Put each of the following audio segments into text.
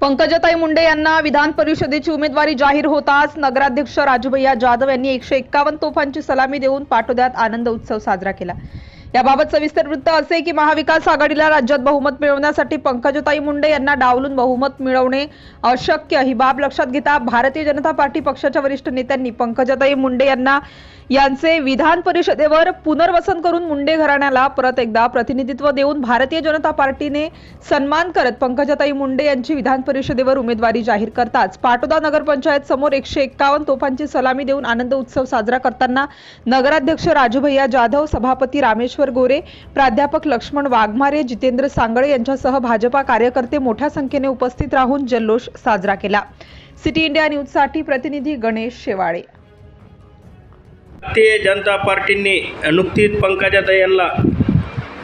पंकजाताई मुंडे यांना विधान परिषदेची उमेदवारी जाहीर होताच नगराध्यक्ष राजूभैया जाधव यांनी एकशे एक्कावन्न तोफांची सलामी देऊन पाठोद्यात आनंद उत्सव साजरा केला. याबाबत सविस्तर वृत्त असे की महाविकास आघाडीला राज्यात बहुमत मिळवण्यासाठी पंकजाताई मुंडे यांना डावलून बहुमत मिळवणे अशक्य ही बाब लक्षात घेता भारतीय जनता पार्टी पक्षाच्या वरिष्ठ नेत्यांनी पंकजाताई मुंडे यांना यांचे विधान परिषदेवर पुनर्वसन करून मुंडे घराण्याला परत एकदा प्रतिनिधित्व देऊन भारतीय जनता पार्टीने सन्मान करत पंकजाताई मुंडे यांची विधान परिषदेवर उमेदवारी जाहीर करताच पाटोदा नगरपंचायत समोर एकशे एक्कावन्न तोफांची सलामी देऊन आनंद उत्सव साजरा करताना नगराध्यक्ष राजूभैया जाधव सभापती रामेश्वर गोरे प्राध्यापक लक्ष्मण वाघमारे जितेंद्र सांगळे यांच्यासह भाजपा कार्यकर्ते मोठ्या संख्येने उपस्थित राहून जल्लोष साजरा केला. सिटी इंडिया न्यूजसाठी प्रतिनिधी गणेश शेवाळे. भारतीय जनता पार्टीने नुकतीच पंकजाताई यांना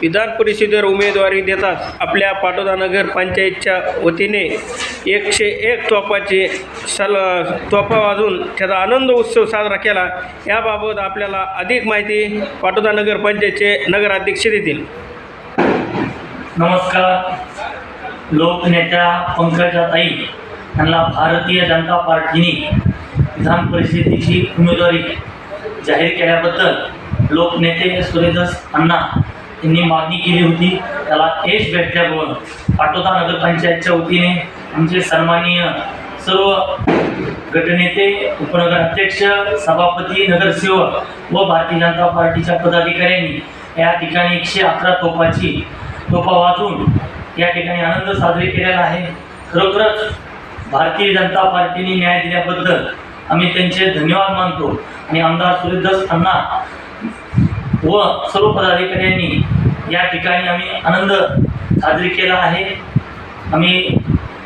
विधान परिषदेवर उमेदवारी देतात आपल्या पाटोदा नगर पंचायतच्या वतीने एकशे एक तोफाची सल तोफा वाजून त्याचा आनंद उत्सव साजरा केला. याबाबत आपल्याला अधिक माहिती पाटोदा नगर पंचायतचे नगराध्यक्ष देतील. नमस्कार. लोकनेत्या पंकजाताई यांना भारतीय जनता पार्टीने विधान परिषदेची उमेदवारी जाहीर केल्याबद्दल लोकनेते सूर्यदास अण्णा यांनी मागणी केली होती. त्याला यश भेटल्यामुळं पाटोदा नगरपंचायतच्या वतीने आमचे सन्माननीय सर्व गटनेते उपनगर अध्यक्ष सभापती नगरसेवक व भारतीय जनता पार्टीच्या पदाधिकाऱ्यांनी या ठिकाणी एकशे अकरा तोफाची तोफा वाजून या ठिकाणी आनंद साजरे केलेला आहे. खरोखरच भारतीय जनता पार्टीने न्याय दिल्याबद्दल आम्ही त्यांचे धन्यवाद मानतो. आणि आमदार सूर्यदास अण्णा व सर्व पदाधिकाऱ्यांनी या ठिकाणी आम्ही आनंद साजरी केला आहे. आम्ही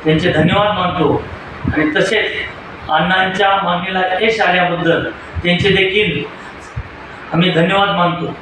त्यांचे धन्यवाद मानतो. आणि तसेच अण्णांच्या मागणीला यश आल्याबद्दल त्यांचे देखील आम्ही धन्यवाद मानतो.